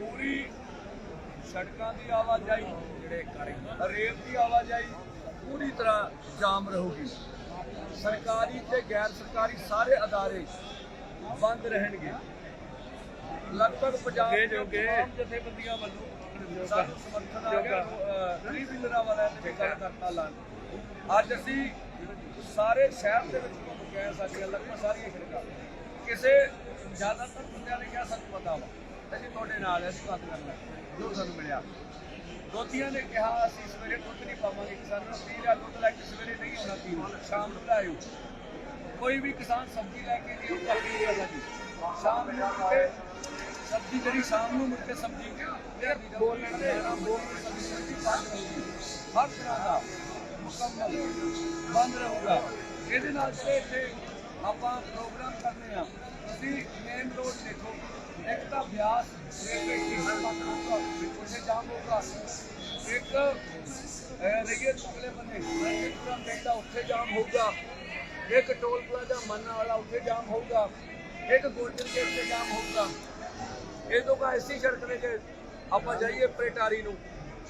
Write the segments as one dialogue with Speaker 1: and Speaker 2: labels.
Speaker 1: ਪੂਰੀ ਸੜਕਾਂ ਦੀ ਆਵਾਜਾਈ ਜਿਹੜੇ ਰੇਲ ਦੀ ਆਵਾਜਾਈ ਪੂਰੀ ਤਰ੍ਹਾਂ ਜਾਮ ਰਹੂਗੀ। ਸਰਕਾਰੀ ਤੇ ਗੈਰ ਸਰਕਾਰੀ ਸਾਰੇ ਅਦਾਰੇ ਬੰਦ ਰਹਿਣਗੇ। ਲਗਭਗ ਪੰਜਾਬ ਦੇ ਤਮਾਮ ਜਥੇਬੰਦੀਆਂ ਵੱਲੋਂ ਸਾਨੂੰ ਸਮਰਥਨ ਆ ਗਿਆ ਫਰੀ ਬਿਲਰਾਂ ਵਾਲਿਆਂ ਨੇ ਗੱਲ ਕਰਤਾ ਲਾਂ ਅੱਜ ਅਸੀਂ ਸਾਰੇ ਸ਼ਹਿਰ ਦੇ ਵਿੱਚ ਘੁੰਮ ਕੇ ਆਏ ਸਾਡੀਆਂ ਲਗਭਗ ਸਾਰੀਆਂ ਸੜਕਾਂ ਕਿਸੇ ਜ਼ਿਆਦਾਤਰ ਬੰਦਿਆਂ ਨੇ ਕਿਹਾ ਸਾਨੂੰ ਪਤਾ ਵਾ। ਅਸੀਂ ਤੁਹਾਡੇ ਨਾਲ ਹਾਂ, ਅਸੀਂ ਕਰਨਾ ਜੋ ਸਾਨੂੰ ਮਿਲਿਆ। ਦੋਤੀਆਂ ਨੇ ਕਿਹਾ ਅਸੀਂ ਸਵੇਰੇ ਦੁੱਧ ਨਹੀਂ ਪਾਵਾਂਗੇ। ਕਿਸਾਨਾਂ ਨੂੰ ਅਪੀਲ ਦੁੱਧ ਲੈ ਕੇ ਸਵੇਰੇ ਨਹੀਂ ਆਉਣਾ ਪੀਣ ਸ਼ਾਮ ਨੂੰ ਲਾਇਓ ਕੋਈ ਵੀ ਕਿਸਾਨ ਸਬਜ਼ੀ ਲੈ ਕੇ ਨਹੀਂ ਆਉਂਦਾ ਪੀਣ ਵਾਲਾ ਸ਼ਾਮ ਨੂੰ ਮੁੜ ਸਬਜ਼ੀ ਜਿਹੜੀ ਸ਼ਾਮ ਨੂੰ ਮੁੜ ਕੇ ਸਬਜ਼ੀ ਬੋਲ ਲੈਂਦੇ ਬੋਲ ਸਬਜ਼ੀ ਬੰਦ ਹਰ ਤਰ੍ਹਾਂ ਦਾ ਮੁਕੰਮਲ ਬੰਦ ਰਹੂਗਾ। ਇਹਦੇ ਨਾਲ ਜਿਹੜੇ ਇੱਥੇ ਆਪਾਂ ਪ੍ਰੋਗਰਾਮ ਕਰਨੇ ਆ। ਤੁਸੀਂ ਮੇਨ ਰੋਡ ਦੇਖੋ। ਇੱਕ ਤਾਂ ਬਿਆਸ ਰੇਲਵੇ ਸਟੇਸ਼ਨ ਬੰਦ ਹੋਊਗਾ ਉੱਥੇ ਜਾਮ ਹੋਊਗਾ। ਇੱਕ ਅਹ, ਰਈਏ ਅਗਲੇ ਬੰਨੇ ਪੂਰਾ ਪਿੰਡ ਆ ਉੱਥੇ ਜਾਮ ਹੋਊਗਾ। ਇੱਕ ਟੋਲ ਪਲਾਜ਼ਾ ਮੰਨਾ ਵਾਲਾ ਉੱਥੇ ਜਾਮ ਹੋਊਗਾ। ਇੱਕ ਗੋਲਡਨ ਗੇਟ ਤੇ ਜਾਮ ਹੋਊਗਾ। ਇਹ ਤੋਂ ਕਾ ਐਸੀ ਸੜਕ ਨੇ ਕਿ ਆਪਾਂ ਜਾਈਏ ਪਰੇਟਾਰੀ ਨੂੰ।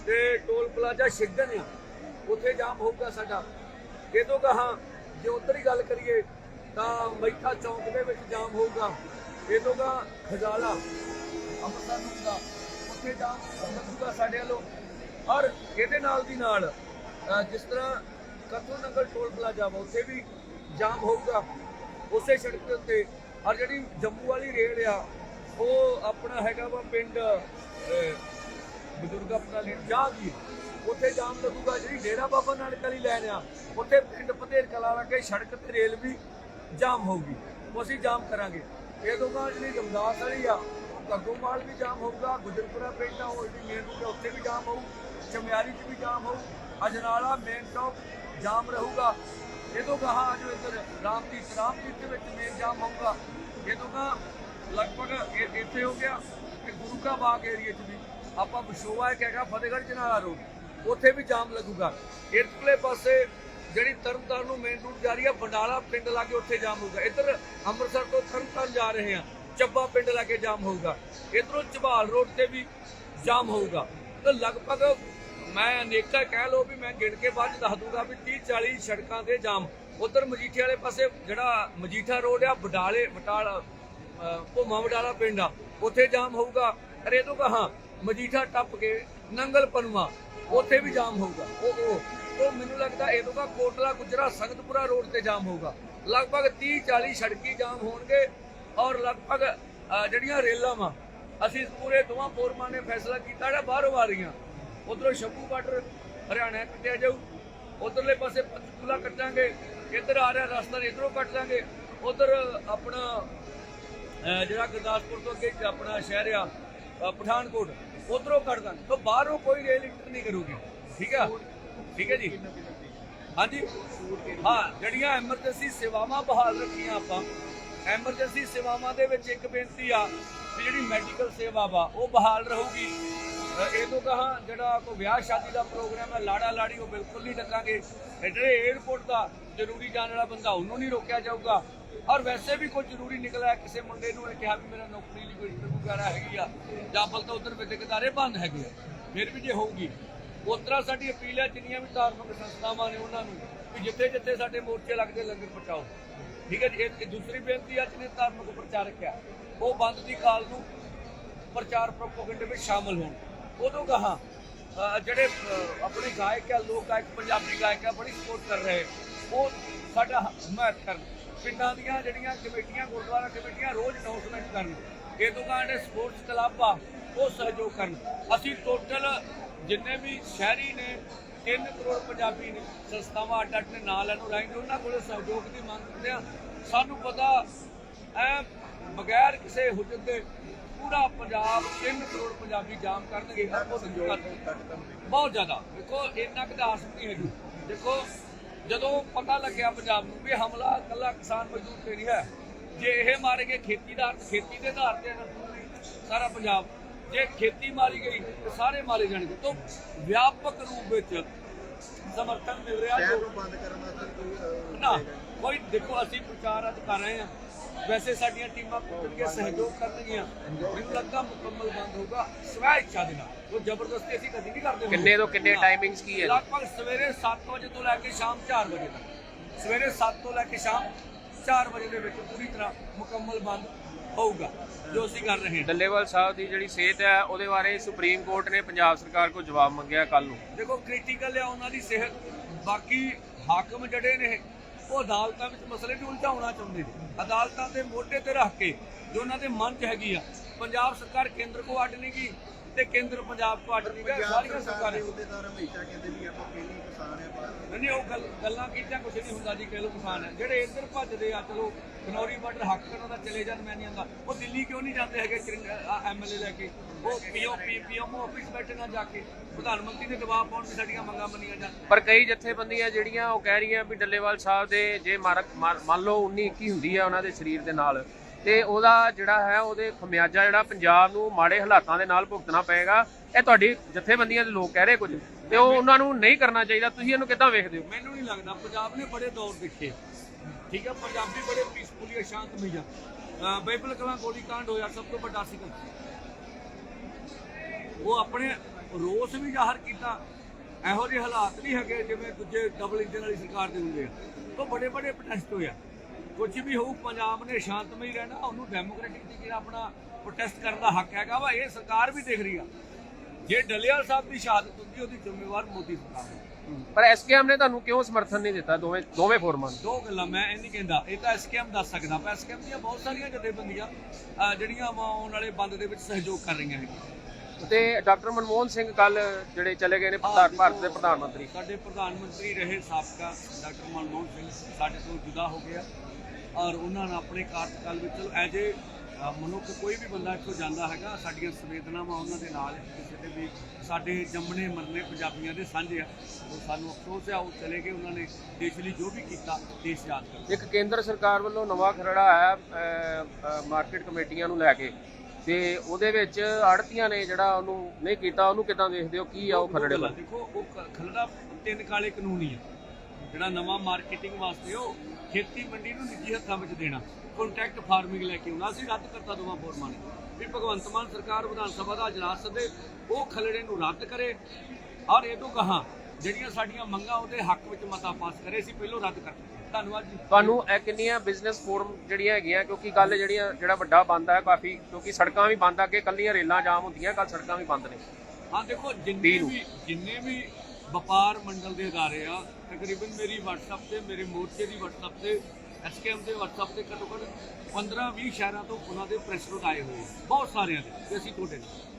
Speaker 1: ਤੇ ਟੋਲ ਪਲਾਜ਼ਾ ਛਿੱਗਣ ਆ। ਉੱਥੇ ਜਾਮ ਹੋਊਗਾ ਸਾਡਾ। ਇਹ ਤੋਂ ਕਹਾ ਜੇ ਉੱਧਰ ਹੀ ਗੱਲ ਕਰੀਏ ਤਾਂ ਮੈਥਾ ਚੌਂਕ ਦੇ ਵਿੱਚ ਜਾਮ ਹੋਊਗਾ। ਇਹ ਤੋਂ ਕਹਾ ਖਜਾਲਾ ਅੰਮ੍ਰਿਤਸਰ ਨੂੰ ਦਾ ਉੱਥੇ ਜਾਮ ਲੱਗੂਗਾ ਸਾਡੇ ਵੱਲੋਂ। ਔਰ ਇਹਦੇ ਨਾਲ ਦੀ ਨਾਲ ਜਿਸ ਤਰ੍ਹਾਂ ਕਤੂ ਨਗਰ ਟੋਲ ਪਲਾਜ਼ਾ ਵਾ ਉੱਥੇ ਵੀ ਜਾਮ ਹੋਊਗਾ। ਉਸੇ ਸੜਕ ਦੇ ਉੱਤੇ ਔਰ ਜਿਹੜੀ ਜੰਮੂ ਵਾਲੀ ਰੇਲ ਆ ਉਹ ਆਪਣਾ ਹੈਗਾ ਵਾ ਪਿੰਡ ਅਹ, ਬਜ਼ੁਰਗ ਆਪਣਾ ਲੀਡ ਜਹਾਂਗੀਰ ਉੱਥੇ ਜਾਮ ਲੱਗੂਗਾ। ਜਿਹੜੀ ਡੇਰਾ ਬਾਬਾ ਨਾਨਕ ਵਾਲੀ ਲੈਣ ਆ ਉੱਥੇ ਪਿੰਡ ਪਧੇਰ ਕਲਾ ਲੱਗੇ ਸੜਕ ਤੇ ਰੇਲ ਵੀ ਜਾਮ ਹੋਊਗੀ। ਉਹ ਅਸੀਂ ਜਾਮ ਕਰਾਂਗੇ। ਇਹ ਤੋਂ ਬਾਅਦ ਜਿਹੜੀ ਰਮਦਾਸ ਵਾਲੀ ਆ ਕੱਗੋਵਾਲ ਵੀ ਜਾਮ ਹੋਊਗਾ, ਗੁਜਰਪੁਰਾ ਪਿੰਡ ਆ, ਉਹ ਜਿਹੜੀ ਮੇਨ ਰੋਡ ਉੱਥੇ ਵੀ ਜਾਮ ਹੋਊ, ਚਮਿਆਰੀ 'ਚ ਵੀ ਜਾਮ ਹੋਊ, ਅਜਨਾਲਾ ਮੇਨ ਚੌਕ ਜਾਮ ਰਹੂਗਾ। ਇਹ ਤੋਂ ਗਾਹਾਂ ਜੋ ਇੱਧਰ ਰਾਮਦੀਪ ਰਾਮਦੀਪ ਦੇ ਵਿੱਚ ਮੇਨ ਜਾਮ ਹੋਊਗਾ। ਇਹ ਤੋਂ ਗਾਹਾਂ ਲਗਭਗ ਇਹ ਇੱਥੇ ਹੋ ਗਿਆ ਕਿ ਗੁਰੂ ਕਾ ਬਾਗ ਏਰੀਆ 'ਚ ਵੀ। ਆਪਾਂ ਵਿਸ਼ੋਆ ਇੱਕ ਹੈਗਾ, ਫਤਿਹਗੜ੍ਹ ਜਨਾਲਾ ਰੋਡ ਉੱਥੇ ਵੀ ਜਾਮ ਲੱਗੂਗਾ। ਇਰਕਲੇ ਪਾਸੇ ਜਿਹੜੀ ਤਰਨਤਾਰਨ ਨੂੰ ਮੇਨ ਰੂਟ ਜਾ ਰਹੀ ਆ, ਬੰਡਾਲਾ ਪਿੰਡ ਲਾਗੇ ਉੱਥੇ ਜਾਮ ਹੋਊਗਾ। ਇੱਧਰ ਅੰਮ੍ਰਿਤਸਰ ਤੋਂ ਤਰਨਤਾਰਨ ਜਾ ਰਹੇ ਆ, ਚੱਬਾ ਪਿੰਡ ਲਾਗੇ ਜਾਮ ਹੋਊਗਾ। ਇਧਰੋਂ ਝਬਾਲ ਰੋਡ ਤੇ ਵੀ ਜਾਮ ਹੋਊਗਾ। ਤਾਂ ਲਗਭਗ ਮੈਂ ਅਨੇਕਾ ਕਹਿ ਲੋ ਵੀ ਮੈਂ ਗਿਣ ਕੇ ਬਾਅਦ ਦੱਸ ਦੂੰਗਾ ਵੀ 30 40 ਸੜਕਾਂ ਤੇ ਜਾਮ। ਉਧਰ ਮਜੀਠੇ ਵਾਲੇ ਪਾਸੇ ਜਿਹੜਾ ਮਜੀਠਾ ਰੋਡ ਆ ਬਡਾਲੇ ਬਟਾਲਾ ਭੋਮਾ ਬਡਾਲਾ ਪਿੰਡ ਆ, ਉੱਥੇ ਜਾਮ ਹੋਊਗਾ। ਅਰੇ ਤੋਂ ਕਹਾ ਮਜੀਠਾ ਟੱਪ ਕੇ ਨੰਗਲ ਪਨਵਾ, ਉੱਥੇ ਵੀ ਜਾਮ ਹੋਊਗਾ। ਉਹ ਉਹ ਉਹ ਮੈਨੂੰ ਲੱਗਦਾ ਇਹ ਤੋਂ ਕੋਟਲਾ ਗੁਜਰਾ ਸੰਗਤਪੁਰਾ ਰੋਡ ਤੇ ਜਾਮ ਹੋਊਗਾ। ਲਗਭਗ 30 40 ਸੜਕੀ ਜਾਮ ਹੋਣਗੇ ਔਰ ਲਗਭਗ ਜਿਹੜੀਆਂ ਰੇਲਾਂ ਵਾ, ਅਸੀਂ ਪੂਰੇ ਦੋਵਾਂ ਫੋਰਮਾਂ ਨੇ ਫੈਸਲਾ ਕੀਤਾ, ਜਿਹੜਾ ਬਾਹਰੋਂ ਆ ਰਹੀਆਂ। ਉਧਰੋਂ ਸ਼ੰਭੂ ਬਾਰਡਰ ਹਰਿਆਣਾ ਕੱਟਿਆ ਜਾਊ, ਉਧਰਲੇ ਪਾਸੇ ਪੰਚਕੂਲਾ ਕੱਟਾਂਗੇ ਇੱਧਰ ਆ ਰਿਹਾ ਰਸਤਾ, ਇਧਰੋਂ ਕੱਟ ਲਾਂਗੇ। ਉਧਰ ਆਪਣਾ ਜਿਹੜਾ ਗੁਰਦਾਸਪੁਰ ਤੋਂ ਅੱਗੇ ਆਪਣਾ ਸ਼ਹਿਰ ਆ ਪਠਾਨਕੋਟ, ਉਧਰੋਂ ਕੱਢ ਦਾਂਗੇ। ਤਾਂ ਬਾਹਰੋਂ ਕੋਈ ਰੇਲ ਇੰਟਰ ਨਹੀਂ ਕਰੂਗੀ। ਠੀਕ ਆ? ਠੀਕ ਹੈ ਜੀ? ਹਾਂਜੀ? ਹਾਂ, ਜਿਹੜੀਆਂ ਐਮਰਜੈਂਸੀ ਸੇਵਾਵਾਂ ਬਹਾਲ ਰੱਖੀਆਂ ਆਪਾਂ ਐਮਰਜੈਂਸੀ ਸੇਵਾਵਾਂ ਦੇ ਵਿੱਚ ਇੱਕ ਬੇਨਤੀ ਆ ਵੀ ਜਿਹੜੀ ਮੈਡੀਕਲ ਸੇਵਾ ਵਾ, ਉਹ ਬਹਾਲ ਰਹੂਗੀ। ਇਹ ਤੋਂ ਕਹਾ ਜਿਹੜਾ ਕੋਈ ਵਿਆਹ ਸ਼ਾਦੀ ਦਾ ਪ੍ਰੋਗਰਾਮ ਹੈ ਲਾੜਾ ਲਾੜੀ ਉਹ ਬਿਲਕੁਲ ਨਹੀਂ ਡੱਕਾਂਗੇ। ਜਿਹੜੇ 에어ਪੋਰਟ ਦਾ ਜ਼ਰੂਰੀ ਜਾਣ ਵਾਲਾ ਬੰਦਾ ਉਹਨੂੰ ਨਹੀਂ ਰੋਕਿਆ ਜਾਊਗਾ। ਔਰ ਵੈਸੇ ਵੀ ਕੋਈ ਜ਼ਰੂਰੀ ਨਿਕਲਿਆ ਕਿਸੇ ਮੁੰਡੇ ਨੂੰ ਇਹ ਕਿਹਾ ਵੀ ਮੇਰਾ ਨੌਕਰੀ ਲਈ ਕੋਈ ਇੰਟਰਵਿਊ ਵਗੈਰਾ ਹੈਗੀ ਆ, ਜਾਂ ਬਲ ਤਾਂ ਉਧਰ ਵਿਦਿਅਕ ਬੰਦ ਹੈਗੇ ਆ। ਫਿਰ ਵੀ ਜੇ ਹੋਊਗੀ, ਉਸ ਤਰ੍ਹਾਂ ਸਾਡੀ ਅਪੀਲ ਹੈ, ਜਿੰਨੀਆਂ ਵੀ ਧਾਰਮਿਕ ਸੰਸਥਾਵਾਂ ਨੇ ਉਹਨਾਂ ਨੂੰ, ਵੀ ਜਿੱਥੇ ਜਿੱਥੇ ਸਾਡੇ ਮੋਰਚੇ ਲੱਗਦੇ, ਲੰਗਰ ਪਹੁੰਚਾਓ। ਠੀਕ ਹੈ ਇਹ ਦੂਸਰੀ ਬੇਨਤੀ ਆ, ਜਿਹਨੇ ਧਾਰਮਿਕ ਪ੍ਰਚਾਰਕ ਆ ਉਹ ਬੰਦ ਦੀ ਕਾਲ ਨੂੰ ਪ੍ਰਚਾਰ ਪ੍ਰੋਪਗੈਂਡੇ ਵਿੱਚ ਸ਼ਾਮਲ ਹੋਣ। ਉਦੋਂ ਕਹਾ ਜਿਹੜੇ ਆਪਣੇ ਗਾਇਕ ਆ, ਲੋਕ ਗਾਇਕ, ਪੰਜਾਬੀ ਗਾਇਕ ਆ, ਬੜੀ ਸਪੋਰਟ ਕਰ ਰਹੇ ਉਹ ਸਾਡਾ ਹਮਾਇਤ ਕਰਨ। ਪਿੰਡਾਂ ਦੀਆਂ ਜਿਹੜੀਆਂ ਕਮੇਟੀਆਂ, ਗੁਰਦੁਆਰਾ ਕਮੇਟੀਆਂ ਰੋਜ਼ ਅਨਾਉਂਸਮੈਂਟ ਕਰਨ। ਇਹ ਤੋਂ ਜਿਹੜੇ ਸਪੋਰਟਸ ਕਲੱਬ ਆ, ਉਹ ਸਹਿਯੋਗ ਕਰਨ। ਅਸੀਂ ਟੋਟਲ ਜਿੰਨੇ ਵੀ ਸ਼ਹਿਰੀ ਨੇ 3 ਕਰੋੜ ਪੰਜਾਬੀ ਨੇ, ਸੰਸਥਾਵਾਂ ਅੱਡ ਅੱਡ ਨੇ, ਨਾਲ ਲੈਣੋਂ ਲਾਈਨ ਉਹਨਾਂ ਕੋਲੇ ਸਹਿਯੋਗ ਦੀ ਮੰਗ ਕਰਦੇ ਆ। ਸਾਨੂੰ ਪਤਾ, ਐ ਬਗੈਰ ਕਿਸੇ ਹੁਜਤ ਦੇ ਪੂਰਾ ਪੰਜਾਬ 3 ਕਰੋੜ ਪੰਜਾਬੀ ਜਾਮ ਕਰਨਗੇ ਬਹੁਤ ਜ਼ਿਆਦਾ। ਦੇਖੋ, ਇੰਨਾ ਕੁ ਆਸ ਨਹੀਂ ਹੈ ਦੇਖੋ ਜਦੋਂ ਪਤਾ ਲੱਗਿਆ ਪੰਜਾਬ ਨੂੰ ਵੀ ਹਮਲਾ ਇਕੱਲਾ ਕਿਸਾਨ ਮਜ਼ਦੂਰ ਤੇ ਨਹੀਂ ਹੈ ਜੇ ਇਹ ਮਾਰੇ ਗਏ ਖੇਤੀ ਦਾ ਖੇਤੀ ਦੇ ਆਧਾਰ ਤੇ ਸਾਰਾ ਪੰਜਾਬ ਜੇ ਖੇਤੀ ਮਾਰੀ ਗਈ ਤੇ ਸਾਰੇ ਮਾਰੇ ਜਾਣਗੇ। ਤੋਂ ਵਿਆਪਕ ਰੂਪ ਵਿੱਚ ਸਮਰਥਨ ਮਿਲ ਰਿਹਾ ਜੋ
Speaker 2: ਬੰਦ ਕਰਨ
Speaker 1: ਨਾ ਕੋਈ ਦੇਖੋ ਅਸੀਂ ਪ੍ਰਚਾਰ ਅੱਜ ਕਰ ਰਹੇ ਹਾਂ। ਵੈਸੇ ਸਾਡੀਆਂ ਟੀਮਾਂ ਪੁੱਟਣਗੇ ਸਹਿਯੋਗ ਕਰਨਗੀਆਂ। ਮੈਨੂੰ ਲੱਗਦਾ ਮੁਕੰਮਲ ਬੰਦ ਹੋਊਗਾ ਸਵੈ ਇੱਛਾ ਦੇ ਨਾਲ। ਉਹ ਜ਼ਬਰਦਸਤੀ ਅਸੀਂ ਕਦੀ ਨਹੀਂ ਕਰਦੇ।
Speaker 2: ਕਿੰਨੇ ਤੋਂ ਕਿੰਨੇ। ਟਾਈਮਿੰਗਸ ਕੀ ਹੈ
Speaker 1: ਲਗਭਗ ਸਵੇਰੇ 7 ਵਜੇ ਤੋਂ ਲੈ ਕੇ ਸ਼ਾਮ 4 ਵਜੇ ਤੱਕ। ਸਵੇਰੇ 7 ਤੋਂ ਲੈ ਕੇ ਸ਼ਾਮ 4 ਵਜੇ ਦੇ ਵਿੱਚ ਪੂਰੀ ਤਰ੍ਹਾਂ ਮੁਕੰਮਲ ਬੰਦ ਹੋਊਗਾ ਜੋ ਅਸੀਂ ਕਰ ਰਹੇ ਹਾਂ।
Speaker 2: ਡੱਲੇਵਾਲ ਸਾਹਿਬ ਦੀ ਜਿਹੜੀ ਸਿਹਤ ਹੈ ਉਹਦੇ ਬਾਰੇ ਸੁਪਰੀਮ ਕੋਰਟ ਨੇ ਪੰਜਾਬ ਸਰਕਾਰ ਕੋਲ ਜਵਾਬ ਮੰਗਿਆ ਕੱਲ ਨੂੰ।
Speaker 1: ਦੇਖੋ ਕ੍ਰਿਟੀਕਲ ਹੈ ਉਹਨਾਂ ਦੀ ਸਿਹਤ। ਬਾਕੀ ਹਾਕਮ ਜਿਹੜੇ ਨੇ ਉਹ ਅਦਾਲਤਾਂ ਵਿੱਚ ਮਸਲੇ ਨੂੰ ਉਲਝਾਉਣਾ ਚਾਹੁੰਦੇ ਨੇ। ਅਦਾਲਤਾਂ ਦੇ ਮੋਢੇ ਤੇ ਰੱਖ ਕੇ ਜੋ ਉਹਨਾਂ ਦੇ ਮਨ 'ਚ ਹੈਗੀ ਆ, ਪੰਜਾਬ ਸਰਕਾਰ ਕੇਂਦਰ ਕੋ ਅੱਡ ਨਹੀਂ ਗਈ। ਤੇ ਕੇਂਦਰ ਪੰਜਾਬ ਨਹੀਂ ਗਿਆ ਸਾਰੀਆਂ ਸਰਕਾਰਾਂ
Speaker 3: ਅਹੁਦੇਦਾਰ ਹਮੇਸ਼ਾ ਕਹਿੰਦੇ ਵੀ ਆਪਾਂ ਪਹਿਲੀ ਕਿਸਾਨ ਆ ਪਰ
Speaker 1: ਨਹੀਂ ਉਹ ਗੱਲ ਗੱਲਾਂ ਕੀਤੀਆਂ ਕੁਛ ਨਹੀਂ ਹੁੰਦਾ ਜੀ ਕਹਿ ਲੋ ਕਿਸਾਨ ਹੈ ਜਿਹੜੇ ਇੱਧਰ ਭੱਜਦੇ ਆ ਚਲੋ ਖਨੌਰੀ ਬਾਰਡਰ ਹੱਕ ਕਰਨ ਦਾ ਚਲੇ ਜਾਣ ਮੈਂ ਨਹੀਂ ਆਂਦਾ ਉਹ ਦਿੱਲੀ ਕਿਉਂ ਨਹੀਂ ਜਾਂਦੇ ਹੈਗੇ ਐਮਐਲਏ ਲੈ ਕੇ? ਉਹ ਪੀਓ ਪੀਐਮਓ ਆਫਿਸ ਬੈਠੇ ਨਾ ਜਾ ਕੇ। ਪ੍ਰਧਾਨ ਮੰਤਰੀ ਦੇ ਦਬਾਅ ਪਾਉਣ ਵੀ ਸਾਡੀਆਂ ਮੰਗਾਂ ਮੰਨੀਆਂ ਜਾਣ।
Speaker 2: ਪਰ ਕਈ ਜਥੇਬੰਦੀਆਂ ਜਿਹੜੀਆਂ ਉਹ ਕਹਿ ਰਹੀਆਂ ਵੀ ਡੱਲੇਵਾਲ ਸਾਹਿਬ ਦੇ ਜੇ ਮੰਨ ਲਓ 19 21 ਹੁੰਦੀ ਹੈ ਉਹਨਾਂ ਦੇ ਸਰੀਰ ਦੇ ਨਾਲ ਤੇ ਉਹਦਾ ਜਿਹੜਾ ਹੈ, ਉਹਦੇ ਖਮਿਆਜਾ ਜਿਹੜਾ ਪੰਜਾਬ ਨੂੰ ਮਾੜੇ ਹਾਲਾਤਾਂ ਦੇ ਨਾਲ ਭੁਗਤਣਾ ਪਏਗਾ। ਇਹ ਤੁਹਾਡੀ ਜਥੇਬੰਦੀਆਂ ਦੇ ਲੋਕ ਕਹਿ ਰਹੇ ਕੁਝ। ਤੇ ਉਹ ਉਹਨਾਂ ਨੂੰ ਨਹੀਂ ਕਰਨਾ ਚਾਹੀਦਾ। ਤੁਸੀਂ ਇਹਨੂੰ ਕਿੱਦਾਂ ਵੇਖਦੇ ਹੋ?
Speaker 1: ਮੈਨੂੰ ਨਹੀਂ ਲੱਗਦਾ। ਪੰਜਾਬ ਨੇ ਬੜੇ ਦੌਰ ਦੇਖੇ। ਠੀਕ ਹੈ ਪੰਜਾਬੀ ਬੜੇ ਪੀਸਫੁਲੀ ਸ਼ਾਂਤਮਈ ਆ ਬਾਈਬਲ ਕਲਾਂ ਗੋਲੀकांड ਹੋਇਆ, ਸਭ ਤੋਂ ਵੱਡਾ ਸੀਗਾ ਉਹ ਆਪਣੇ ਰੋਸ ਵੀ ਜ਼ਾਹਰ ਕੀਤਾ। ਇਹੋ ਜਿਹੇ ਹਾਲਾਤ ਨਹੀਂ ਹੈਗੇ ਜਿਵੇਂ ਦੂਜੇ ਡਬਲ ਇੰਜਨ ਵਾਲੀ ਸਰਕਾਰ ਦੇ ਹੁੰਦੇ ਆ। ਉਹ ਬੜੇ ਬੜੇ ਪ੍ਰੋਟੈਸਟ ਹੋਇਆ। ਕੁਝ ਵੀ ਹੋਊ ਪੰਜਾਬ ਨੇ ਸ਼ਾਂਤਮਈ ਰਹਿਣਾ ਉਹਨੂੰ ਡੈਮੋਕ੍ਰੈਟਿਕ ਤਰੀਕੇ ਨਾਲ ਆਪਣਾ ਪ੍ਰੋਟੈਸਟ ਕਰਨ ਦਾ ਹੱਕ ਹੈਗਾ ਵਾ ਇਹ ਸਰਕਾਰ ਵੀ ਦੇਖ ਰਹੀ ਆ। ਜੇ ਡਲਿਆਲ ਸਾਹਿਬ ਦੀ ਸ਼ਹਾਦਤ ਹੁੰਦੀ ਉਹਦੀ ਜ਼ਿੰਮੇਵਾਰ ਮੋਦੀ ਸਰਕਾਰ ਹੈ
Speaker 2: ਪਰ ਐਸਕੇਐਮ ਨੇ ਤੁਹਾਨੂੰ ਕਿਉਂ ਸਮਰਥਨ ਨਹੀਂ ਦਿੱਤਾ ਦੋਵੇਂ ਦੋਵੇਂ ਫੋਰਮਾਂ ਨੂੰ?
Speaker 1: ਦੋ ਗੱਲਾਂ ਮੈਂ ਇਹ ਨਹੀਂ ਕਹਿੰਦਾ ਇਹ ਤਾਂ ਐਸਕੇਐਮ ਦੱਸ ਸਕਦਾ ਪਰ ਐਸਕੇਐਮ ਦੀਆਂ ਬਹੁਤ ਸਾਰੀਆਂ ਜਥੇਬੰਦੀਆਂ ਜਿਹੜੀਆਂ ਆਉਣ ਵਾਲੇ ਬੰਦ ਦੇ ਵਿੱਚ ਸਹਿਯੋਗ ਕਰ ਰਹੀਆਂ ਹੈਗੀਆਂ
Speaker 2: ਤੇ ਡਾਕਟਰ ਮਨਮੋਹਨ ਸਿੰਘ ਕੱਲ ਜਿਹੜੇ ਚਲੇ ਗਏ ਨੇ ਪ੍ਰਧਾਨ ਭਾਰਤ ਦੇ ਪ੍ਰਧਾਨ ਮੰਤਰੀ।
Speaker 1: ਸਾਡੇ ਪ੍ਰਧਾਨ ਮੰਤਰੀ ਰਹੇ ਸਾਬਕਾ ਡਾਕਟਰ ਮਨਮੋਹਨ ਸਿੰਘ ਸਾਡੇ ਤੋਂ ਜੁਦਾ ਹੋ ਗਿਆ। ਔਰ ਉਹਨਾਂ ਨੇ ਆਪਣੇ ਕਾਰਜਕਾਲ ਵਿੱਚ ਚਲੋ ਐਜ ਏ ਮਨੁੱਖ ਕੋਈ ਵੀ ਬੰਦਾ ਇੱਥੋਂ ਜਾਂਦਾ ਹੈਗਾ ਸਾਡੀਆਂ ਸੰਵੇਦਨਾਵਾਂ ਉਹਨਾਂ ਦੇ ਨਾਲ। ਕਿਸੇ ਦੇ ਵੀ ਸਾਡੇ ਜੰਮਣੇ ਮਰਨੇ ਪੰਜਾਬੀਆਂ ਦੇ ਸਾਂਝੇ ਆ ਉਹ ਸਾਨੂੰ ਅਫਸੋਸ ਹੈ ਉਹ ਚਲੇ ਗਏ ਉਹਨਾਂ ਨੇ ਦੇਸ਼ ਲਈ ਜੋ ਵੀ ਕੀਤਾ ਦੇਸ਼ ਯਾਦ ਕਰ
Speaker 2: ਇੱਕ ਕੇਂਦਰ ਸਰਕਾਰ ਵੱਲੋਂ ਨਵਾਂ ਖਰੜਾ ਆਇਆ ਮਾਰਕੀਟ ਕਮੇਟੀਆਂ ਨੂੰ ਲੈ ਕੇ ਤੇ ਉਹਦੇ ਵਿੱਚ ਆੜਤੀਆਂ ਨੇ ਜਿਹੜਾ ਉਹਨੂੰ ਨਹੀਂ ਕੀਤਾ ਉਹਨੂੰ ਕਿਦਾਂ ਦੇਖਦੇ ਹੋ ਕੀ ਆ ਉਹ ਖਰੜੇ। ਵੱਲ
Speaker 1: ਦੇਖੋ ਉਹ ਖਰੜਾ ਤਿੰਨ ਕਾਲੇ ਕਾਨੂੰਨ ਆ ਜਿਹੜਾ ਨਵਾਂ ਮਾਰਕੀਟਿੰਗ ਵਾਸਤੇ ਉਹ ਖੇਤੀ ਮੰਡੀ ਨੂੰ ਨਿੱਜੀ ਹੱਥਾਂ ਵਿੱਚ ਦੇਣਾ ਕੰਟੈਕਟ ਫਾਰਮਿੰਗ ਲੈ ਕੇ ਆਉਣਾ ਅਸੀਂ ਰੱਦ ਕਰਤਾ ਦੋਵਾਂ ਫੋਰਮਾਂ ਨੇ ਵੀ ਭਗਵੰਤ ਮਾਨ ਸਰਕਾਰ ਵਿਧਾਨ ਸਭਾ ਦਾ ਅਜਲਾਸ ਸੱਦੇ ਉਹ ਖਲੜੇ ਨੂੰ ਰੱਦ ਕਰੇ ਔਰ ਇਹ ਤੋਂ ਕਹਾ ਜਿਹੜੀਆਂ ਸਾਡੀਆਂ ਮੰਗਾਂ ਉਹਦੇ ਹੱਕ ਵਿੱਚ ਮਤਾ ਪਾਸ ਕਰੇ ਅਸੀਂ ਪਹਿਲਾਂ ਰੱਦ ਕਰ। ਧੰਨਵਾਦ ਜੀ
Speaker 2: ਤੁਹਾਨੂੰ ਇਹ ਕਿੰਨੀਆਂ ਬਿਜ਼ਨਸ ਫੋਰਮ ਜਿਹੜੀਆਂ ਹੈਗੀਆਂ ਕਿਉਂਕਿ ਕੱਲ ਜਿਹੜੀਆਂ ਜਿਹੜਾ ਵੱਡਾ ਬੰਦ ਹੈ ਕਾਫੀ ਕਿਉਂਕਿ ਸੜਕਾਂ ਵੀ ਬੰਦ ਆ ਅੱਗੇ ਕੱਲੀਆਂ ਰੇਲਾਂ ਜਾਮ ਹੁੰਦੀਆਂ ਕੱਲ ਸੜਕਾਂ ਵੀ ਬੰਦ ਨੇ
Speaker 1: ਹਾਂ ਦੇਖੋ ਜਿੰਨੇ। ਵੀ ਜਿੰਨੇ ਵੀ ਵਪਾਰ ਮੰਡਲ ਦੇ ਅਦਾਰੇ ਆ, ਤਕਰੀਬਨ ਮੇਰੀ WhatsApp ਤੇ, ਮੇਰੇ ਮੋਰਚੇ ਦੀ WhatsApp ਤੇ ਐਸਕੇਐਮ ਦੇ WhatsApp ਤੇ ਘੱਟੋ ਘੱਟ 15 20 ਸ਼ਹਿਰਾਂ ਤੋਂ ਉਹਨਾਂ ਦੇ ਪ੍ਰੈਸ ਨੋਟ ਆਏ ਹੋਏ ਬਹੁਤ ਸਾਰਿਆਂ ਦੇ ਕਿ ਅਸੀਂ ਤੁਹਾਡੇ ਨਾਲ।